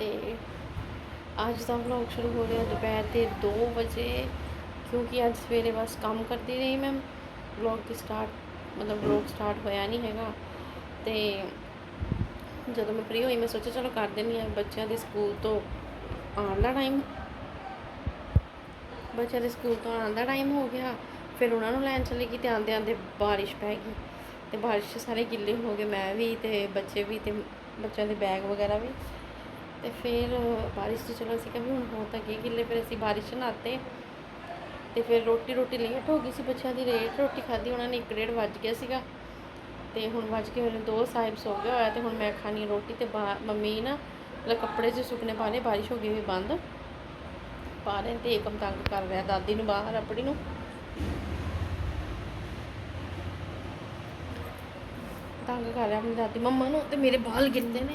ਤੇ ਅੱਜ ਦਾ ਵਲੌਗ ਸ਼ੁਰੂ ਹੋ ਰਿਹਾ ਦੁਪਹਿਰ ਦੇ 2 ਵਜੇ, ਕਿਉਂਕਿ ਅੱਜ ਸਵੇਰੇ ਬਸ ਕੰਮ ਕਰਦੀ ਰਹੀ ਮੈਂ। ਵਲੌਗ ਦੀ ਸਟਾਰਟ ਮਤਲਬ ਵਲੌਗ ਸਟਾਰਟ ਹੋਇਆ ਨਹੀਂ ਹੈਗਾ। ਤੇ ਜਦੋਂ ਮੈਂ ਫ੍ਰੀ ਹੋਈ, ਮੈਂ ਸੋਚਿਆ ਚਲੋ ਕਰ ਦਿੰਦੀ ਹਾਂ, ਬੱਚਿਆਂ ਦੇ ਸਕੂਲ ਤੋਂ ਆਉਣ ਦਾ ਟਾਈਮ ਬੱਚਿਆਂ ਦੇ ਸਕੂਲ ਤੋਂ ਆਉਣ ਦਾ ਟਾਈਮ ਹੋ ਗਿਆ। ਫਿਰ ਉਹਨਾਂ ਨੂੰ ਲੈਣ ਚਲੇ ਗਈ ਤੇ ਆਂਦੇ ਆਂਦੇ ਬਾਰਿਸ਼ ਪੈ ਗਈ। ਤੇ ਬਾਰਿਸ਼ ਸਾਰੇ ਗਿੱਲੇ ਹੋ ਗਏ, ਮੈਂ ਵੀ ਤੇ ਬੱਚੇ ਵੀ ਤੇ ਬੱਚਿਆਂ ਦੇ ਬੈਗ ਵਗੈਰਾ ਵੀ। ਤੇ ਫਿਰ ਬਾਰਿਸ਼ 'ਚ ਚਲੋ ਅਸੀਂ ਕਿਹਾ ਵੀ ਹੁਣ ਹੋ ਤਾਂ ਗਏ ਗਿੱਲੇ, ਫਿਰ ਅਸੀਂ ਬਾਰਿਸ਼ 'ਚ ਨਹਾਤੇ। ਤੇ ਫਿਰ ਰੋਟੀ ਰੋਟੀ ਲੇਟ ਹੋ ਗਈ ਸੀ ਬੱਚਿਆਂ ਦੀ ਲੇਟ ਰੋਟੀ ਖਾਧੀ, ਉਹਨਾਂ ਨੇ ਇੱਕ ਡੇਢ ਵੱਜ ਗਿਆ ਸੀਗਾ। ਤੇ ਹੁਣ ਵੱਜ ਕੇ ਮੇਰੇ ਦੋ, ਸਾਹਿਬ ਸੋ ਗਏ ਹੋਇਆ ਤੇ ਹੁਣ ਮੈਂ ਖਾਣੀ ਰੋਟੀ ਤੇ ਬਾ- ਮੰਮੀ ਨਾ ਮਤਲਬ ਕੱਪੜੇ 'ਚ ਸੁੱਕਣੇ ਪਾ ਲਏ, ਬਾਰਿਸ਼ ਹੋ ਗਈ ਹੋਈ ਬੰਦ। ਪਾ ਰਹੇ ਤੇ ਏਕਮ ਤੰਗ ਕਰ ਰਿਹਾ ਦਾਦੀ ਨੂੰ ਬਾਹਰ, ਆਪਣੀ ਨੂੰ। ਤੰਗ ਕਰ ਰਿਹਾ ਆਪਣੀ ਦਾਦੀ, ਮੰਮਾ ਨੂੰ ਤੇ ਮੇਰੇ ਬਾਲ ਗਿੰਦੇ ਨੇ।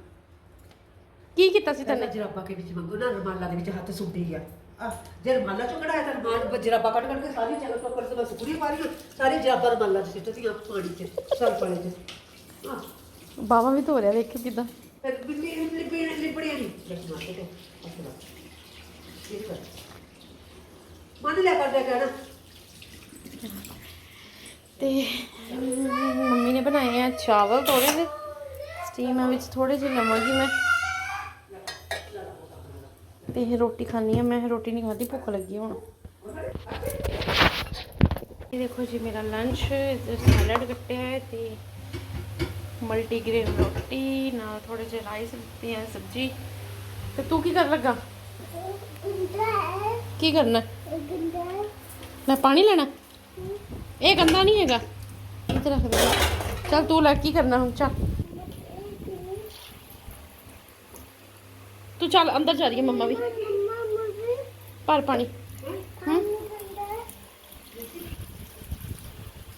ਕੀ ਕੀਤਾ ਸੀ ਤੈਨੇ? ਜਰਾਬਾ ਕੇ ਵਿੱਚ ਮੰਗੋ ਨਾ ਰਮਾਲਾ ਦੇ ਵਿੱਚ ਹੱਥ ਸੁੱਟੀ ਗਿਆ ਆ ਜੇ ਰਮਾਲਾ ਚੋਂ ਕਢਾਇਆ ਤਾਂ ਰਮਾਲ ਜਰਾਬਾ ਕੱਢ ਕੱਢ ਕੇ ਸਾਰੀ ਜਗ੍ਹਾ ਤੋਂ ਪਰਸ ਬਸ ਕੁੜੀ ਮਾਰੀ ਸਾਰੀ ਜਰਾਬਾ ਰਮਾਲਾ ਚ ਸਿੱਟਦੀਆਂ ਪਾਣੀ ਚ ਸਰ ਪਾਣੀ ਚ। ਆ। ਬਾਵਾ ਵੀ ਧੋ ਰਿਹਾ ਵੇਖੋ ਕਿਦਾਂ। ਫਿਰ ਬਿੱਲੀ ਲਿਪੜੀ ਲਿਪੜੀ ਨਹੀਂ। ਦੇਖ ਮਾਰ ਕੇ ਅੱਛਾ ਇਹ ਕਰ ਮੰਨ ਲਿਆ ਕਰ ਦੇ ਕਹਿਣਾ। ਤੇ ਮੰਮੀ ਨੇ ਬਣਾਏ ਆ ਚਾਵਲ ਥੋੜੇ ਜਿਹੇ। ਸਟੀਮ ਵਿੱਚ ਥੋੜੇ ਜਿਹੇ ਲਵਾਂਗੀ ਮੈਂ। ਤੇ ਇਹ ਰੋਟੀ ਖਾਣੀ ਆ, ਮੈਂ ਰੋਟੀ ਨਹੀਂ ਖਾਧੀ ਭੁੱਖ ਲੱਗੀ ਹੁਣ। ਇਹ ਦੇਖੋ ਜੀ ਮੇਰਾ ਲੰਚ ਇਧਰ ਸੈਲਡ ਕੱਟਿਆ ਹੈ ਤੇ ਮਲਟੀਗ੍ਰੇਨ ਰੋਟੀ, ਨਾਲ ਥੋੜੇ ਜਿਹੇ ਰਾਈਸ ਦਿੱਤੇ ਆ, ਸਬਜੀ। ਤੇ ਤੂੰ ਕੀ ਕਰ ਲੱਗਾ? ਕੀ ਕਰਨਾ? ਮੈਂ ਪਾਣੀ ਲੈਣਾ? ਇਹ ਗੰਦਾ ਨਹੀਂ ਹੈਗਾ। ਇੱਥੇ ਰੱਖ ਦੇ। ਚੱਲ ਤੂੰ ਲੈ, ਕੀ ਕਰਨਾ ਹੁਣ? ਚੱਲ। तू चल, अंदर जा रही है मम्मा भी। भर पानी। हम्म?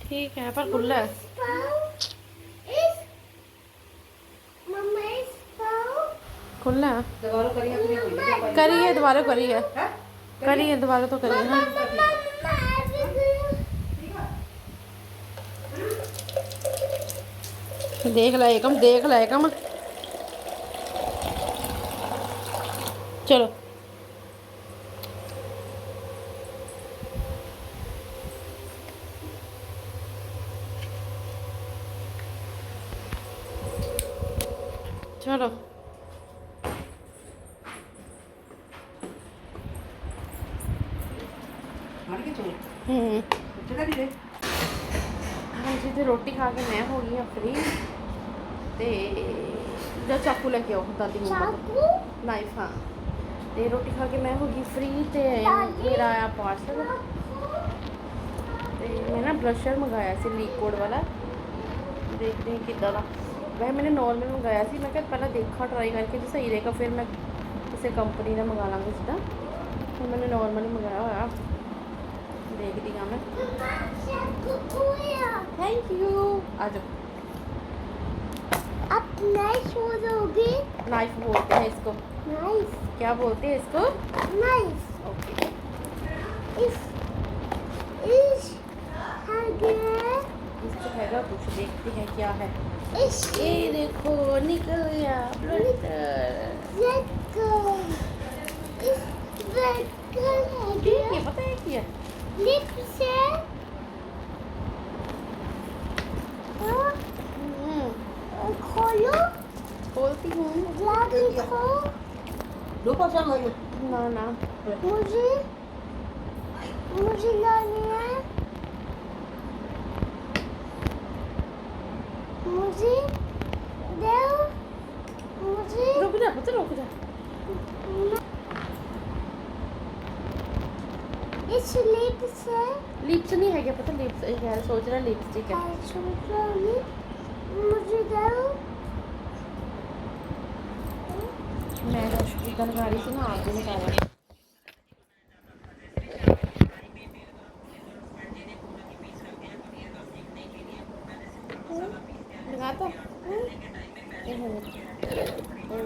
ठीक है, पर खुला है। खुला करिए, दोबारा करिए। करिए, दोबारा तो करिए हाँ। देख लाए कम देख लाए कम ਚਲੋ। ਰੋਟੀ ਖਾ ਕੇ ਮੈਂ ਹੋ ਗਈ ਆ ਫ੍ਰੀ ਤੇ ਜਾ ਚਾਕੂ ਲੈ ਕੇ ਆਓ ਦਾਦੀ ਨੂੰ ਤੇ ਰੋਟੀ ਖਾ ਕੇ ਮੈਂ ਹੋ ਗਈ ਫ੍ਰੀ ਤੇ ਮੇਰਾ ਆਇਆ ਪਾਰਸਲ ਤੇ ਮੈਂ ਨਾ ਬਲਸ਼ਰ ਮੰਗਾਇਆ ਸੀ ਲੀਕੋਡ ਵਾਲਾ ਦੇਖਦੇ ਹਾਂ ਕਿੱਦਾਂ ਦਾ ਵੈਸੇ ਮੈਨੇ ਨੋਰਮਲ ਮੰਗਾਇਆ ਸੀ ਮੈਂ ਕਿਹਾ ਪਹਿਲਾਂ ਦੇਖਾਂ ਟਰਾਈ ਕਰਕੇ ਜੇ ਸਹੀ ਰਹੇਗਾ ਫਿਰ ਮੈਂ ਕਿਸੇ ਕੰਪਨੀ ਦਾ ਮੰਗਾ ਲਾਂਗੀ ਜਿੱਦਾਂ ਹੁਣ ਮੈਨੇ ਨੋਰਮਲ ਮੰਗਾਇਆ ਹੋਇਆ ਦੇਖਦੀ ਹਾਂ ਮੈਂ ਥੈਂਕ ਯੂ ਆ ਜਾਓ आप नाइफ हो दोगे नाइफ बोलते हैं इसको नाइस क्या बोलते हैं इसको? नाइस ओके इस इस इसको हैगा कुछ देखते हैं क्या है। इस ये देखो निकल गया है है पता है क्या? लिप से हम्म, खोलो। खोलती हूँ। Lo passiamo io. No, no. Così? Così la mia? Così? Deo? Così? Lo guarda, lo guarda. इस लिप्स है लिप्स नहीं है क्या पता लिप्स है सोच रहा लिपस्टिक है मुझे दो ਮੈਂ ਰਸ਼ ਦੀ ਗੱਲ ਕਰ ਰਹੀ ਸੀ ਨਾ ਆਪ ਦੇ ਇਹ ਹੋ ਇਹ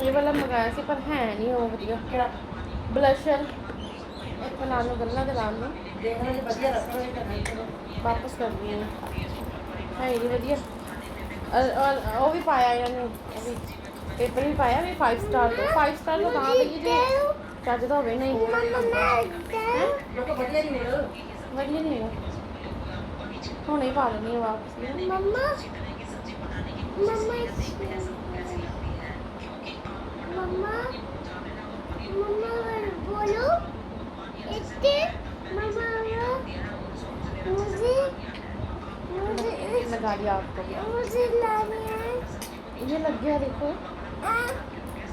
ਇਹ ਮੰਗਾਇਆ ਸੀ ਪਰ ਹੈ ਨਹੀਂ ਉਹ ਵਧੀਆ। ਕਿਹੜਾ? ਬਲਸ਼ਰ। ਇੱਕ ਲਾਉਣ ਨੂੰ ਗੱਲਾਂ ਦੇ ਲਾਉਣ ਨੂੰ। ਦੇਖਣਾ ਜੇ ਵਧੀਆ ਨਹੀਂ ਚਲੋ ਵਾਪਸ ਕਰਦੀ ਹਾਂ। ਹੈ ਨਹੀਂ ਵਧੀਆ। ਅ- ਅ- ਉਹ ਵੀ ਪਾਇਆ ਇਹਨਾਂ ਨੇ ਉਹ ਵੀ ਪੇਪਰ ਵੀ ਪਾਇਆ ਵੀ 5 ਸਟਾਰ ਤੋਂ 5 ਸਟਾਰ ਤੋਂ ਤਾਂ ਲਈ ਜੇ ਚੱਜ ਦਾ ਹੋਵੇ ਨਹੀਂ Mama, Mama, ਮੈਂ ਕਿਹਾ ਵਧੀਆ ਨਹੀਂ ਹੋਣਾ ਵਧੀਆ ਨਹੀਂ ਹੈਗਾ ਹੁਣੇ ਹੀ ਪਾ ਲੈਣੀ ਵਾਪਸ Mama, Mama, Mama, Mama, बोलो इतने Mama, मुझे मुझे लगा दिया आपको भी मुझे लानी है ये लग गया देखो आ,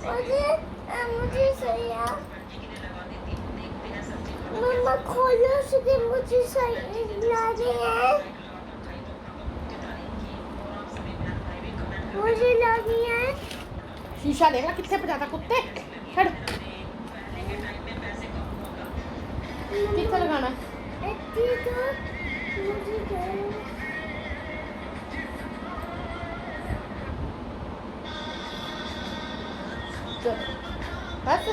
मुझे आ, मुझे सैया मम्मा खोलो सके मुझे सही लानी है मुझे लानी है शीशा देख ला कितने बजाता कुत्ते छड़ कितने लगाना है बस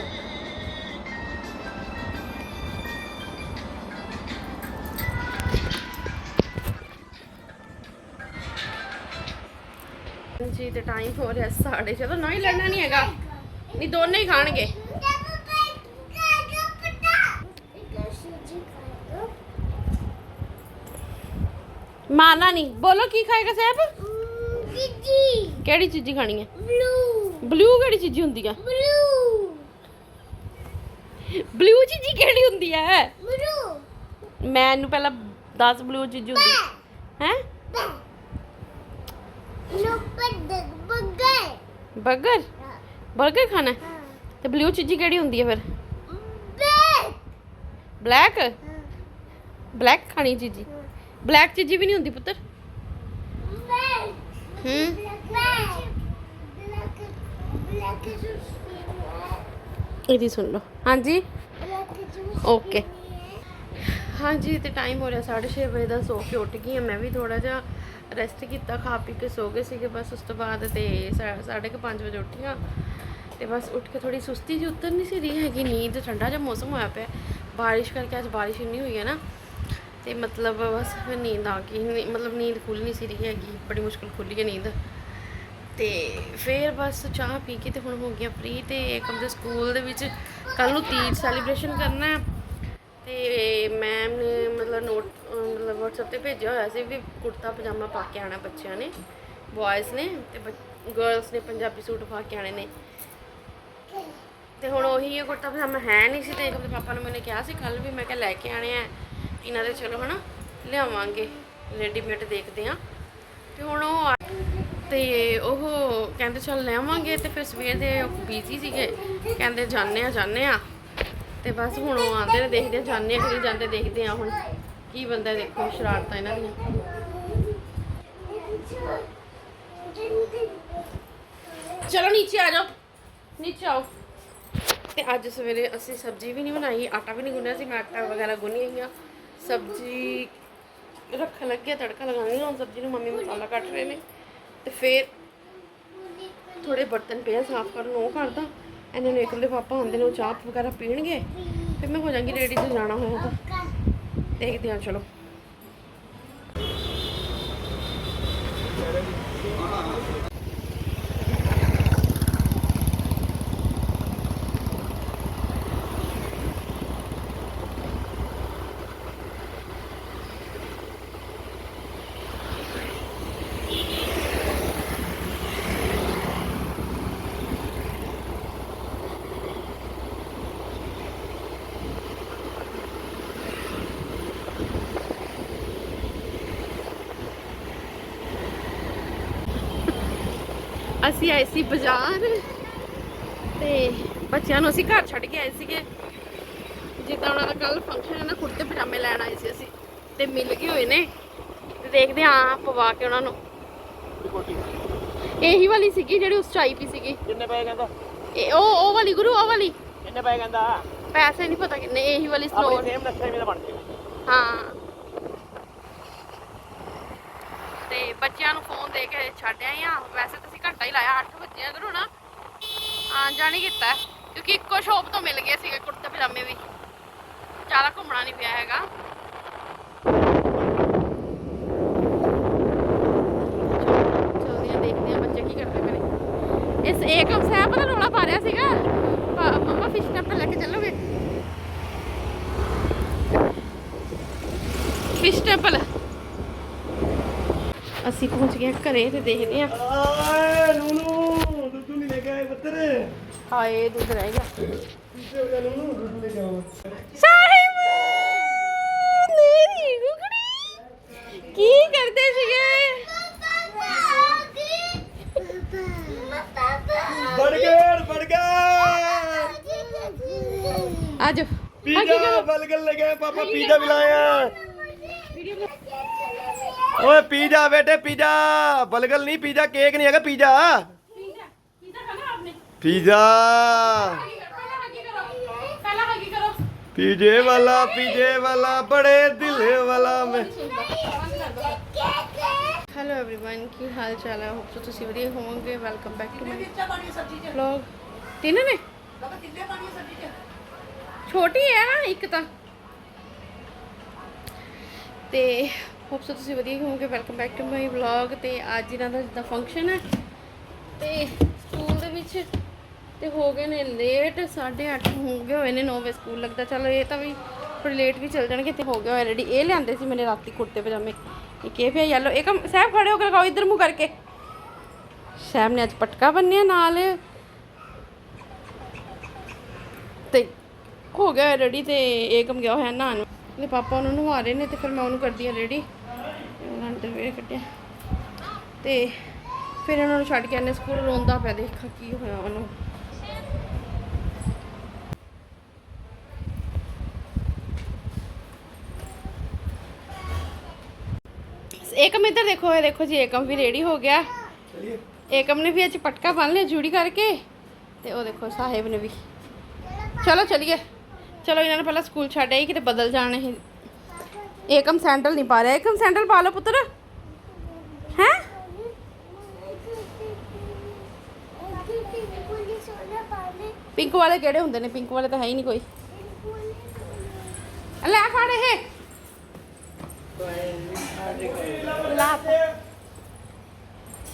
जी तो टाइम हो रहा है साढ़े छः तो ना ही लड़ना नहीं है नहीं दोनों ही खान गए माना नहीं। बोलो की खाएगा साहब? केड़ी चीजी खानी है? ब्लू ब्लू केड़ी चीजी होंगी है ब्लू ਬਲੂ ਚੀਜ਼ੀ ਕਿਹੜੀ ਹੁੰਦੀ ਹੈ ਬਲੂ। ਮੈਨੂੰ ਪਹਿਲਾਂ ਦੱਸ ਬਲੂ ਚੀਜ਼ੀ ਹੁੰਦੀ। ਹੈ? ਨੋਪਰ ਦੇ ਖਾਣਾ? ਹੈ? ਤੇ ਬਲੂ ਚੀਜ਼ੀ ਕਿਹੜੀ ਹੁੰਦੀ ਹੈ ਫਿਰ? ਬਲੈਕ। ਬਲੈਕ? ਖਾਣੀ ਚੀਜ਼ੀ। ਬਲੈਕ ਚੀਜ਼ ਵੀ ਨਹੀਂ ਹੁੰਦੀ ਪੁੱਤਰ? ਹੂੰ। ਬਲੈਕ। ਬਲੈਕ। ਬਲੈਕ। ਇਹਦੀ ਸੁਣ ਲਓ। ਹਾਂਜੀ? ਓਕੇ ਹਾਂਜੀ, ਤੇ ਟਾਈਮ ਹੋ ਰਿਹਾ 6:30 ਵਜੇ ਦਾ, ਸੋ ਕੇ ਉੱਠ ਗਈ ਹਾਂ। ਮੈਂ ਵੀ ਥੋੜਾ ਜਿਹਾ ਰੈਸਟ ਕੀਤਾ, ਖਾ ਪੀ ਕੇ ਸੋ ਗਏ ਸੀਗੇ। ਬਸ ਉਸ ਤੋਂ ਬਾਅਦ ਤੇ 5:30 ਵਜੇ ਉੱਠੀਆਂ ਤੇ ਬਸ ਉੱਠ ਕੇ ਥੋੜੀ ਸੁਸਤੀ ਜੀ ਉਤਰ ਨਹੀਂ ਸੀ ਰਹੀ ਹੈਗੀ। ਨੀਂਦ ਠੰਡਾ ਜਿਹਾ ਮੌਸਮ ਹੋਇਆ ਪਿਆ। ਬਾਰਿਸ਼ ਕਰਕੇ ਅੱਜ ਬਾਰਿਸ਼ ਇੰਨੀ ਹੋਈ ਹੈ ਨਾ, ਤੇ ਮਤਲਬ ਬਸ ਨੀਂਦ ਆ ਗਈ। ਮਤਲਬ ਨੀਂਦ ਖੁੱਲ ਨਹੀਂ ਸੀ ਰਹੀ ਹੈਗੀ। ਬੜੀ ਮੁਸ਼ਕਲ ਖੁੱਲੀ ਹੈ ਨੀਂਦ। ਤੇ ਫਿਰ ਬਸ ਚਾਹ ਪੀ ਕੇ ਤੇ ਹੁਣ ਹੋ ਗਿਆ ਫ੍ਰੀ ਤੇ ਏਕਮ ਦੇ ਸਕੂਲ ਦੇ ਵਿੱਚ ਕੱਲ ਨੂੰ ਤੀਜ ਸੈਲੀਬ੍ਰੇਸ਼ਨ ਕਰਨਾ ਹੈ। ਤੇ ਮੈਮ ਨੇ ਮਤਲਬ ਨੋਟ ਮਤਲਬ WhatsApp ਤੇ ਭੇਜਿਆ ਹੋਇਆ ਸੀ ਵੀ ਕੁੜਤਾ, ਪਜਾਮਾ ਪਾ ਕੇ ਆਣਾ ਬੱਚਿਆਂ ਨੇ ਬॉयਜ਼ ਨੇ ਤੇ ਗਰਲਸ ਨੇ ਪੰਜਾਬੀ ਸੂਟ ਪਾ ਕੇ ਆਣੇ ਨੇ। ਤੇ ਹੁਣ ਉਹੀ ਇਹ ਕੁੜਤਾ, ਪਜਾਮਾ ਹੈ ਨਹੀਂ ਸੀ ਤੇ ਏਕਮ ਦੇ ਪਾਪਾ ਨੇ ਮੈਨੂੰ ਕਿਹਾ ਸੀ ਕੱਲ ਵੀ ਮੈਂ ਕਿਹਾ ਲੈ ਕੇ ਆਣੇ ਆ। ਇਹਨਾਂ ਦੇ ਚਲੋ ਹਨਾ, ਲਿਆਵਾਂਗੇ ਰੈਡੀਮੇਡ ਦੇਖਦੇ ਆ ਤੇ ਹੁਣ ਉਹ ਤੇ ਉਹ ਕਹਿੰਦੇ ਚੱਲ ਲੈਵਾਂਗੇ ਤੇ ਫਿਰ ਸਵੇਰ ਦੇ ਬੀਜ਼ੀ ਸੀਗੇ। ਕਹਿੰਦੇ ਜਾਣੇ ਆ ਜਾਣੇ ਆ। ਤੇ ਬਸ ਹੁਣ ਉਹ ਆਂਦੇ ਨੇ, ਦੇਖਦੇ ਆ ਜਾਣੇ ਆ ਕਿ ਜਾਂਦੇ, ਦੇਖਦੇ ਆ ਹੁਣ ਕੀ ਬੰਦਾ ਦੇਖੋ, ਸ਼ਰਾਰਤਾਂ ਇਹਨਾਂ ਦੀਆਂ। ਚਲੋ ਨੀਚੇ ਆ ਜਾਓ। ਨੀਚੇ ਆਓ। ਤੇ ਅੱਜ ਸਵੇਰੇ ਅਸੀਂ ਸਬਜ਼ੀ ਵੀ ਨਹੀਂ ਬਣਾਈ, ਆਟਾ ਵੀ ਨਹੀਂ ਗੁੰਨਿਆ ਸੀ, ਮੈਂ ਆਟਾ ਵਗੈਰਾ ਗੁੰਨੀ ਆਈ ਆ। ਸਬਜ਼ੀ ਰੱਖਣ ਲੱਗੇ ਤੜਕਾ ਲਗਾਉਣੀ ਹੁਣ ਸਬਜ਼ੀ ਨੂੰ ਮੰਮੀ ਮਸਾਲਾ ਕੱਟ ਰਹੇ ਨੇ। ਤੇ ਫਿਰ ਥੋੜੇ ਬਰਤਨ ਪਏ ਆ ਸਾਫ਼ ਕਰਨ ਉਹ ਕਰਦਾ। ਇਹਨਾਂ ਨੂੰ ਇੱਕ ਦੇ ਪਾਪਾ ਹੁੰਦੇ ਨੇ, ਉਹ ਚਾਹ ਵਗੈਰਾ ਪੀਣਗੇ। ਫਿਰ ਮੈਂ ਹੋ ਜਾਵਾਂਗੀ ਰੇਡੀ ਤੇ ਜਾਣਾ ਹੋਇਆ ਤਾਂ। ਦੇਖਦੇ ਹਾਂ, ਚਲੋ। ਅਸੀਂ ਆਏ ਸੀ ਬਾਜ਼ਾਰ ਤੇ ਬੱਚਿਆਂ ਨੂੰ ਅਸੀਂ ਘਰ ਛੱਡ ਕੇ ਆਏ ਸੀਗੇ। ਜਿੱਦਾਂ ਉਹਨਾਂ ਦਾ ਕੱਲ ਫੰਕਸ਼ਨ ਹੈ ਨਾ ਕੁੜਤੇ ਪਜਾਮੇ ਲੈਣ ਆਏ ਸੀ ਅਸੀਂ ਤੇ ਮਿਲ ਗਏ ਹੋਏ ਨੇ। ਤੇ ਦੇਖਦੇ ਹਾਂ ਪਵਾ ਕੇ ਉਹਨਾਂ ਨੂੰ। ਇਹੀ ਵਾਲੀ ਸੀਗੀ ਜਿਹੜੀ ਉਸ ਚਾਈ ਪੀ ਸੀਗੀ। ਕਿੰਨੇ ਪਏ ਕਹਿੰਦਾ? ਇਹ ਉਹ ਉਹ ਵਾਲੀ ਗੁਰੂ ਉਹ ਵਾਲੀ। ਕਿੰਨੇ ਪਏ ਕਹਿੰਦਾ? ਪੈਸੇ ਨਹੀਂ ਪਤਾ ਕਿੰਨੇ ਇਹੀ ਵਾਲੀ ਸਨੋਰ ਸੇਮ ਨਕਸ਼ੇ ਮੇਰਾ ਬਣ ਜਾਏਗਾ ਹਾਂ। ਤੇ ਬੱਚਿਆਂ ਨੂੰ ਫੋਨ ਦੇ ਕੇ ਛੱਡ ਆਏ ਆ ਵੈਸੇ ਘੰਟਾ ਹੀ ਲਾਇਆ 8 ਵਜੇ ਅਗਰ ਹੋਣਾ ਆ ਜਾਣੀ ਕੀਤਾ। ਕਿਉਂਕਿ ਇੱਕੋ ਸ਼ੋਪ ਤੋਂ ਮਿਲ ਗਏ ਸੀਗੇ ਕੁੜਤੇ ਪਜਾਮੇ ਵੀ। ਜ਼ਿਆਦਾ ਘੁੰਮਣਾ ਨਹੀਂ ਪਿਆ ਹੈਗਾ। ਬੱਚੇ ਕੀ ਕਰਦੇ ਮੇਰੇ ਇਸ ਏਕਮ ਸਾਹਿਬ ਦਾ ਰੋਲਾ ਪਾ ਰਿਹਾ ਸੀਗਾ। ਪਾ- ਮੰਮਾ ਫਿਸ਼ ਟੈਂਪਲ ਲੈ ਕੇ ਚੱਲੋਗੇ? ਫਿਸ਼ ਟੈਂਪਲ ਅਸੀਂ ਪਹੁੰਚ ਗਏ ਘਰੇ ਤੇ ਦੇਖਦੇ ਆ ਆਏ ਨੂਨੂ ਦੁੱਧੂ ਨਹੀਂ ਲੈ ਕੇ ਆਏ ਪੁੱਤਰ। ਹਾਏ ਦੁੱਧ ਰਹਿ ਗਿਆ। ਕਿੱਥੇ ਹੋ ਗਿਆ ਨੂਨੂ ਦੁੱਧੂ ਲੈ ਕੇ ਆਓ। ਸਾਹਿਬ ਮੇਰੀ ਗੁਗੜੀ ਕੀ ਕਰਦੇ ਸੀਗੇ? ਬਰਗਰ ਬਰਗਰ ਆਜੋ। ਪੀਜ਼ਾ ਬਲਗਰ ਲਗੇ ਪਾਪਾ ਪੀਜ਼ਾ ਮਿਲਾਇਆ ਓਏ ਪੀਜ਼ਾ ਬੇਟੇ ਪੀਜ਼ਾ ਬਲਗਲ ਨਹੀਂ ਪੀਜ਼ਾ ਕੇਕ ਨਹੀਂ ਹੈਗਾ ਪੀਜ਼ਾ ਪੀਜ਼ਾ ਪੀਜੇ ਵਾਲਾ ਪੀਜੇ ਵਾਲਾ ਬੜੇ ਦਿਲ ਵਾਲਾ ਮੈਂ ਹੈਲੋ एवरीवन ਕੀ ਹਾਲ ਚਾਲ ਹੈ ਹੋਪ ਤੁਸੀਂ ਵਧੀਆ ਹੋਵੋਗੇ welcome back to my vlog ਤਿੰਨ ਨੇ ਛੋਟੀ ਹੈ ਨਾ ਇੱਕ ਤਾਂ ਤੇ ਹੋਪ ਤੁਸੀਂ ਵਧੀਆ ਹੀ ਹੋਵੋਗੇ। Welcome back to my vlog ਤੇ ਅੱਜ ਇਹਨਾਂ ਦਾ ਜਿੱਦਾਂ ਫੰਕਸ਼ਨ ਹੈ ਤੇ ਸਕੂਲ ਦੇ ਵਿੱਚ ਤੇ ਹੋ ਗਏ ਨੇ ਲੇਟ 8:30 ਹੋ ਗਏ ਹੋਏ ਨੇ 9 ਵਜੇ ਸਕੂਲ ਲੱਗਦਾ। ਚਲੋ ਇਹ ਤਾਂ ਵੀ ਥੋੜੀ ਲੇਟ ਵੀ ਚੱਲ ਜਾਣਗੇ ਤੇ ਹੋ ਗਿਆ ਹੋਇਆ ਰੈਡੀ ਇਹ ਲਿਆਂਦੇ ਸੀ ਮੈਨੇ ਰਾਤੀ ਕੁੜਤੇ ਪਜਾਮੇ। ਇੱਕ ਇਹ ਪਿਆ ਯੈਲੋ ਇੱਕ ਸਹਿਬ ਖੜੇ ਹੋ ਕੇ ਲਗਾਓ ਇੱਧਰ ਮੂੰਹ ਕਰਕੇ। ਸਹਿਬ ਨੇ ਅੱਜ ਪਟਕਾ ਬੰਨਿਆ ਨਾਲ। ਤੇ ਹੋ ਗਿਆ ਰੈਡੀ ਤੇ ਏਕਮ ਗਿਆ ਹੋਇਆ ਨਾਨ ਤੇ ਪਾਪਾ ਉਹਨੂੰ ਨਵਾ ਰਹੇ ਨੇ ਤੇ ਫਿਰ ਮੈਂ ਉਹਨੂੰ ਕਰਦੀ ਆ ਰੈਡੀ ਨੇ ਵੇੜੇ ਕੱਢਿਆ। ਤੇ ਫਿਰ ਉਹਨਾਂ ਨੂੰ ਛੱਡ ਕੇ ਆਨੇ ਸਕੂਲ ਰੋਂਦਾ ਪਿਆ ਦੇਖਾ ਕੀ ਹੋਇਆ ਉਹਨੂੰ। ਏਕਮ ਇੱਧਰ ਦੇਖੋ ਇਹ ਦੇਖੋ ਜੀ ਏਕਮ ਵੀ ਰੈਡੀ ਹੋ ਗਿਆ। ਏਕਮ ਨੇ ਵੀ ਅੱਜ ਪਟਕਾ ਬੰਨ ਲਿਆ ਜੂੜੀ ਕਰਕੇ ਤੇ ਉਹ ਦੇਖੋ ਸਾਹਿਬ ਨੇ ਵੀ। ਚਲੋ ਚਲੀਏ। ਚਲੋ ਇਹਨਾਂ ਨੂੰ ਪਹਿਲਾਂ ਸਕੂਲ ਛੱਡ ਆਈ ਕਿਤੇ ਬਦਲ ਜਾਣ ਏਕਮ ਸੈਂਡਲ ਨਹੀਂ ਪਾ ਰਿਹਾ। ਏਕਮ ਸੈਂਡਲ ਪਾ ਲਓ ਪੁੱਤਰ। ਹੈ? ਪਿੰਕ ਵਾਲੇ ਕਿਹੜੇ ਹੁੰਦੇ ਨੇ? ਪਿੰਕ ਵਾਲੇ ਤਾਂ ਹੈ ਹੀ ਨਹੀਂ ਕੋਈ। ਲੈ ਫੜ ਇਹ। ਲਾ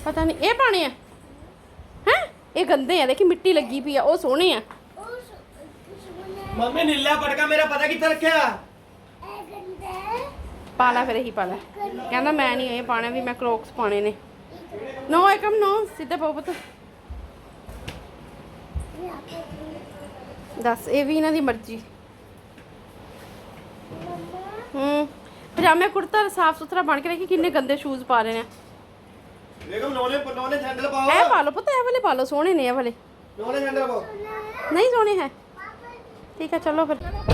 ਪਤਾ ਨਹੀਂ, ਇਹ ਪਾਣੇ ਆ। ਹੈ? ਇਹ ਗੰਦੇ ਆ, ਦੇਖੀ ਮਿੱਟੀ ਲੱਗੀ ਪਈ ਆ, ਉਹ ਸੋਹਣੇ ਆ। ਮੰਮੀ, ਨੀਲਾ ਪਟਕਾ ਮੇਰਾ ਪਤਾ ਕਿੱਥੇ ਰੱਖਿਆ? ਪਾ ਲੈ ਫਿਰ ਇਹੀ ਪਾ ਲੈ। ਕਹਿੰਦਾ ਮੈਂ ਨਹੀਂ ਇਹ ਪਾਣੇ ਵੀ ਮੈਂ ਕ੍ਰੋਕਸ ਪਾਣੇ ਨੇ। ਨੋ ਏਕਮ ਨੋ ਸਿੱਧਾ ਪਾਓ ਪੁੱਤ। ਦੱਸ ਇਹ ਵੀ ਇਹਨਾਂ ਦੀ ਮਰਜ਼ੀ। ਹੂੰ ਪਜਾਮੇ ਕੁੜਤਾ ਸਾਫ਼ ਸੁਥਰਾ ਬਣ ਕੇ ਰੱਖੀ ਕਿੰਨੇ ਗੰਦੇ ਸ਼ੂਜ਼ ਪਾ ਰਹੇ ਨੇ। ਵੇਖੋ ਨੋਨੇ ਨੋਨੇ ਸੈਂਡਲ ਪਾਓ। ਇਹ ਪਾ ਲਓ ਪੁੱਤ ਇਹ ਵਾਲੇ ਪਾ ਲਓ ਸੋਹਣੇ ਨੇ ਇਹ ਵਾਲੇ। ਨੋਨੇ ਸੈਂਡਲ ਪਾਓ। ਨਹੀਂ ਸੋਹਣੇ ਹੈ। ਠੀਕ ਹੈ ਚਲੋ ਫਿਰ।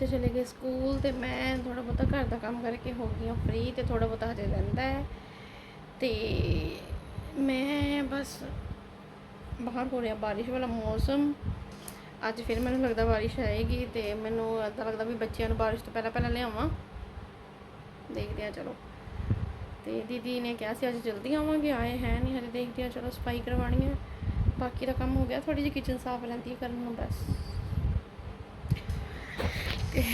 ਬੱਚੇ ਚਲੇ ਗਏ ਸਕੂਲ ਤੇ ਮੈਂ ਥੋੜਾ ਬਹੁਤਾ ਘਰ ਦਾ ਕੰਮ ਕਰਕੇ ਹੋ ਗਈ ਹਾਂ ਫ੍ਰੀ ਤੇ ਥੋੜਾ ਬਹੁਤਾ ਹਜੇ ਰਹਿੰਦਾ ਹੈ। ਤੇ ਮੈਂ ਬਸ ਬਾਹਰ ਹੋ ਰਿਹਾ ਬਾਰਿਸ਼ ਵਾਲਾ ਮੌਸਮ। ਅੱਜ ਫਿਰ ਮੈਨੂੰ ਲੱਗਦਾ ਬਾਰਿਸ਼ ਆਏਗੀ ਤੇ ਮੈਨੂੰ ਇੱਦਾਂ ਲੱਗਦਾ ਵੀ ਬੱਚਿਆਂ ਨੂੰ ਬਾਰਿਸ਼ ਤੋਂ ਪਹਿਲਾਂ ਪਹਿਲਾਂ ਲਿਆਵਾਂ। ਦੇਖਦੇ ਆ ਚਲੋ। ਤੇ ਦੀਦੀ ਨੇ ਕਿਹਾ ਸੀ, ਅੱਜ ਜਲਦੀ ਆਵਾਂਗੇ। ਆਏ ਹੈ ਨਹੀਂ ਹਜੇ, ਦੇਖਦੇ ਆ ਚਲੋ ਸਫ਼ਾਈ ਕਰਵਾਉਣੀ ਹੈ। ਬਾਕੀ ਦਾ ਕੰਮ ਹੋ ਗਿਆ ਥੋੜੀ ਜਿਹੀ ਕਿਚਨ ਸਾਫ਼ ਰਹਿੰਦੀ ਹੈ, ਕਰਨ ਨੂੰ ਬਸ। ਤੇ-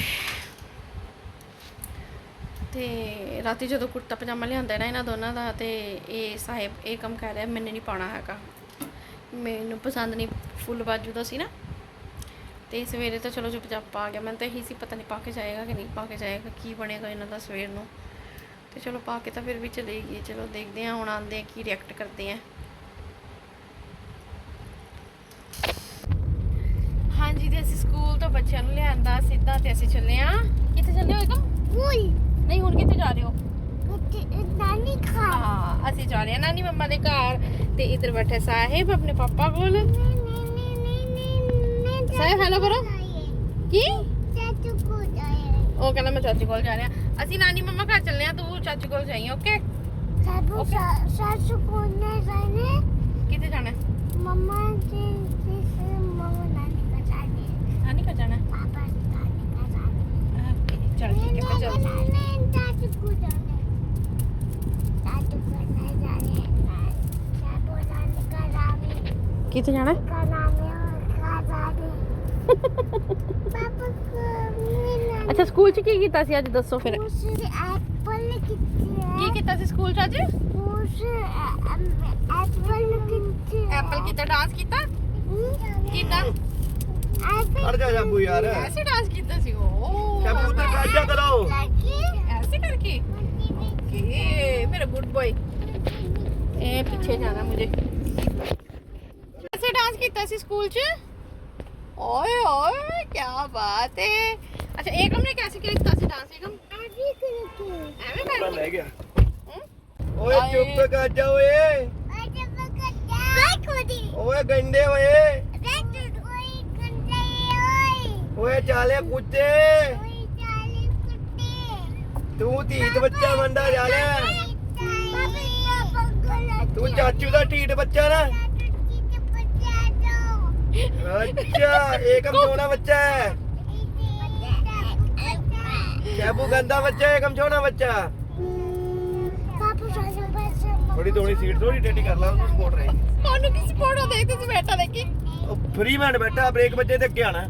ਤੇ ਰਾਤੀ ਜਦੋਂ ਕੁੜਤਾ ਪਜਾਮਾ ਲਿਆਂਦਾ ਨਾ ਇਹਨਾਂ ਦੋਨਾਂ ਦਾ ਤੇ ਇਹ ਸਾਹਿਬ ਇਹ ਕੰਮ ਕਰ ਰਿਹਾ, ਮੈਨੂੰ ਨਹੀਂ ਪਾਉਣਾ ਹੈਗਾ। ਮੈਨੂੰ ਪਸੰਦ ਨਹੀਂ ਫੁੱਲ ਬਾਜੂ ਦਾ ਸੀ ਨਾ। ਤੇ ਸਵੇਰੇ ਤਾਂ ਚਲੋ ਚੁੱਪ ਪਾ ਗਿਆ, ਮੈਨੂੰ ਤਾਂ ਇਹੀ ਸੀ ਪਤਾ ਨਹੀਂ ਪਾ ਕੇ ਜਾਏਗਾ ਕਿ ਨਹੀਂ ਪਾ ਕੇ ਜਾਏਗਾ, ਕੀ ਬਣੇਗਾ ਇਹਨਾਂ ਦਾ ਸਵੇਰ ਨੂੰ। ਤੇ ਚਲੋ ਪਾ ਕੇ ਤਾਂ ਫਿਰ ਵੀ ਚਲੇ ਚਲੇਗੀ ਚਲੋ ਦੇਖਦੇ ਹਾਂ ਹੁਣ ਆਉਂਦੇ ਆ ਕੀ ਰਿਐਕਟ ਕਰਦੇ ਆ ਹਾਂਜੀ ਤੇ ਅਸੀਂ ਸਕੂਲ ਤੋਂ ਬੱਚਿਆਂ ਨੂੰ ਲਿਆਂਦਾ ਸਿੱਧਾ ਤੇ ਅਸੀਂ ਚੱਲੇ ਆ। ਕਿੱਥੇ ਚੱਲੇ ਹੋ ਇੱਕਮ ਹੋਈ ਨਹੀਂ ਹੁਣ ਕਿੱਥੇ ਜਾ ਰਹੇ ਹੋ? ਨਾਨੀ ਘਰ। ਅਸੀਂ ਜਾ ਰਹੇ ਆ ਨਾਨੀ ਮੰਮਾ ਦੇ ਘਰ ਤੇ ਇੱਧਰ ਬੈਠੇ ਸਾਹਿਬ ਆਪਣੇ ਪਾਪਾ ਕੋਲ। ਸਾਹਿਬ ਹੈਲੋ ਕਰੋ। ਕੀ? ਚਾਚੂ ਕੋ ਜਾਏ ਉਹ ਕਹਿੰਦਾ ਮੈਂ ਚਾਚੂ ਕੋਲ ਜਾ ਰਿਹਾ। ਅਸੀਂ ਨਾਨੀ ਮੰਮਾ ਘਰ ਚੱਲੇ ਆ ਤੂੰ ਚਾਚੂ ਕੋਲ ਜਾਈਂ ਓਕੇ? ਸਾਬੂ ਸਾਸੂ ਕੋ ਨੇ ਜਾਣੇ। ਕਿੱਥੇ ਜਾਣਾ? ਮੰਮਾ ਜੀ ਕਿੱਥੇ ਜਾਣਾ? ਅੱਛਾ ਸਕੂਲ ਚ ਕੀ ਕੀਤਾ ਸੀ ਅੱਜ ਦੱਸੋ ਫਿਰ। ਕੀ ਕੀਤਾ ਸੀ ਸਕੂਲ ਚ ਅੱਜ? ਐਪਲ ਕੀਤਾ ਡਾਂਸ ਕੀਤਾ? ਕੀਤਾ? ਖੜ ਜਾ ਜਾਬੂ ਯਾਰ ਐਸੇ ਡਾਂਸ ਕੀਤਾ ਸੀ ਉਹ ਜਾਬੂ ਉਧਰ ਖੜ ਜਾ ਕਰੋ ऐसे करके ओके मेरा गुड बॉय ए पीछे जाना मुझे ऐसे डांस किया ਸੀ ਸਕੂਲ ਚ ਓਏ ਓਏ ਕੀ ਬਾਤ ਹੈ ਅੱਛਾ ਏਕਮ ਨੇ कैसे ਕੀਤਾ ਸੀ ਡਾਂਸ ਏਕਮ ਐਵੇਂ ਬੜਾ ਕਰਕੇ ਲੈ ਗਿਆ ਓਏ ਚੁੱਪ ਕਰ ਜਾ ਓਏ ਓਏ ਗੰਡੇ ਓਏ ਓਏ ਚਾਲੇ ਕੁੱਤੇ। ਤੂੰ ਧੀਤ ਬੱਚਾ ਮੰਡਾ ਚਾਲੇ ਤੂੰ ਚਾਚੂ ਦਾ ਢੀਠ ਬੱਚਾ ਨਾ। ਅੱਛਾ ਏਕਮ ਸੋਹਣਾ ਬੱਚਾ ਹੈ। ਸ਼ੈਬੂ ਗੰਦਾ ਬੱਚਾ ਏਕਮ ਸੋਹਣਾ ਬੱਚਾ। ਥੋੜੀ ਥੋੜੀ ਸੀਟ ਥੋੜੀ ਟੇਢੀ ਕਰ ਲਾ ਉਹਨੂੰ ਸਪੋਰਟ ਰਹੇ ਤੁਹਾਨੂੰ ਕੀ ਸਪੋਰਟ ਦੇਖਦੇ ਸੀ ਬੈਠਾ ਦੇਖੀ। ਫਰੀ ਮੈਂਡ ਬੈਠਾ ਬ੍ਰੇਕ ਵੱਜੇ ਤੇ ਅੱਗੇ ਆਣਾ